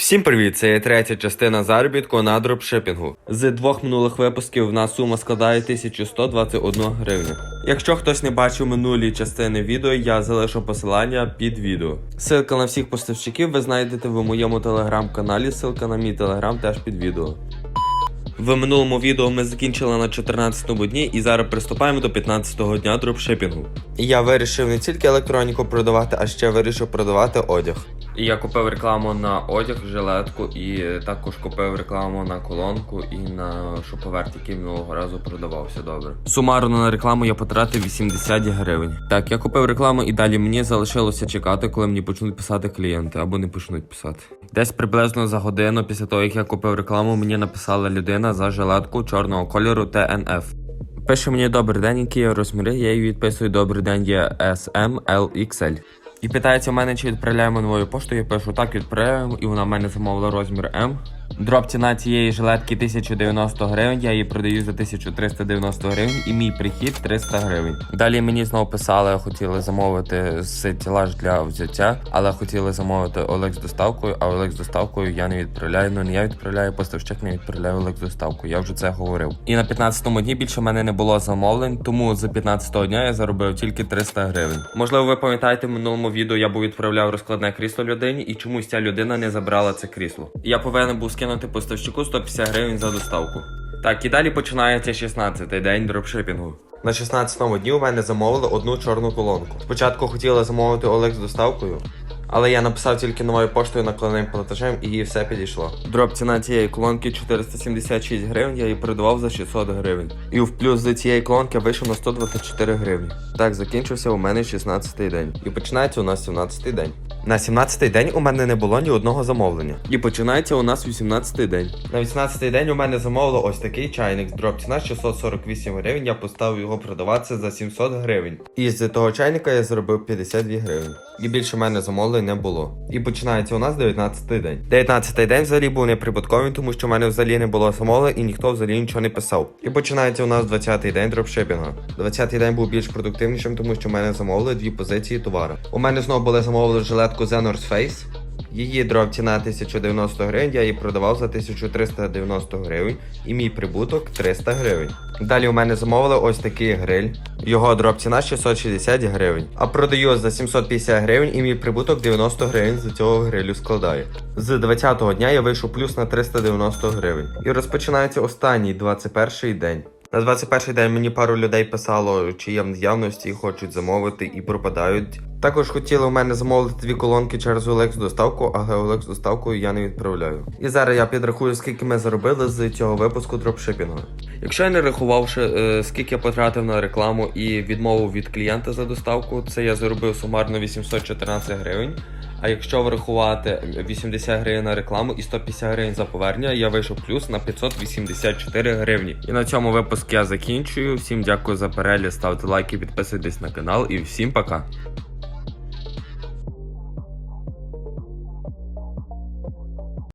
Всім привіт! Це є третя частина заробітку на дропшипінгу. З двох минулих випусків в нас сума складає 1121 гривню. Якщо хтось не бачив минулі частини відео, я залишу посилання під відео. Ссылка на всіх поставщиків ви знайдете в моєму телеграм-каналі, ссылка на мій телеграм теж під відео. В минулому відео ми закінчили на 14-му дні і зараз приступаємо до 15-го дня дропшипінгу. Я вирішив не тільки електроніку продавати, а ще вирішив продавати одяг. Я купив рекламу на одяг, жилетку, і також купив рекламу на колонку і на шуповерт, який минулого разу продавався добре. Сумарно на рекламу я потратив 80 гривень. Так, я купив рекламу і далі мені залишилося чекати, коли мені почнуть писати клієнти або не почнуть писати. Десь приблизно за годину після того, як я купив рекламу, мені написала людина за жилетку чорного кольору ТНФ. Пише мені добрий день, які розміри, я їй відписую добрий день є SM, L, XL. І питається в мене, чи відправляємо новою поштою. Я пишу так, відправляємо, і вона в мене замовила розмір М. Дроп ціна цієї жилетки 1090 гривень, я її продаю за 1390 гривень і мій прихід 300 гривень. Далі мені знову писали, хотіли замовити стелаж для взяття, але хотіли замовити Олег з доставкою, а Олег з доставкою я не відправляю. Ну не я відправляю, поставщик не відправляю Олег з доставкою. Я вже це говорив. І на 15-му дні більше в мене не було замовлень, тому з 15-го дня я заробив тільки 300 гривень. Можливо, ви пам'ятаєте, в минулому відео я був відправляв розкладне крісло людині, і чомусь ця людина не забрала це крісло. Я повинен був скинути поставщику 150 гривень за доставку. Так, і далі починається 16-й день дропшипінгу. На 16-му дні у мене замовили одну чорну колонку. Спочатку хотіла замовити Олег з доставкою, але я написав тільки новою поштою накладним платежем і все підійшло. Дроп ціна цієї колонки 476 гривень, я її продавав за 600 гривень. І в плюс з цієї колонки вийшов на 124 гривні. Так, закінчився у мене 16-й день. І починається у нас 17-й день. На 17-й день у мене не було ні одного замовлення. І починається у нас 18-й день. На 18-й день у мене замовили ось такий чайник. Дроп ціна 648 гривень. Я поставив його продаватися за 700 гривень. І з того чайника я заробив 52 гривень. І більше в мене замовлень не було. І починається у нас 19-й день. 19-й день взагалі був неприбутковим, тому що в мене взагалі не було замовлень і ніхто взагалі нічого не писав. І починається у нас 20-й день дропшипінга. 20-й день був більш продуктивнішим, тому що в мене замовили дві позиції товару. У мене знову були замовили жилетку The North Face. Її дроп ціна 1090 гривень, я її продавав за 1390 гривень і мій прибуток 300 гривень. Далі у мене замовили ось такий гриль. Його дроп ціна 660 гривень. А продаю за 750 гривень і мій прибуток 90 гривень з цього грилю складає. З 20-го дня я вийшов плюс на 390 гривень. І розпочинається останній 21 день. На 21 день мені пару людей писало, чи є в наявності, хочуть замовити і пропадають. Також хотіли у мене замовити дві колонки через OLX доставку, але OLX доставкою я не відправляю. І зараз я підрахую, скільки ми заробили з цього випуску дропшипінгу. Якщо я не рахував, ще, скільки я потратив на рекламу і відмову від клієнта за доставку, це я заробив сумарно 814 гривень. А якщо врахувати 80 гривень на рекламу і 150 гривень за повернення, я вийшов плюс на 584 гривні. І на цьому випуск я закінчую. Всім дякую за перегляд, ставте лайки, підписуйтесь на канал і всім пока.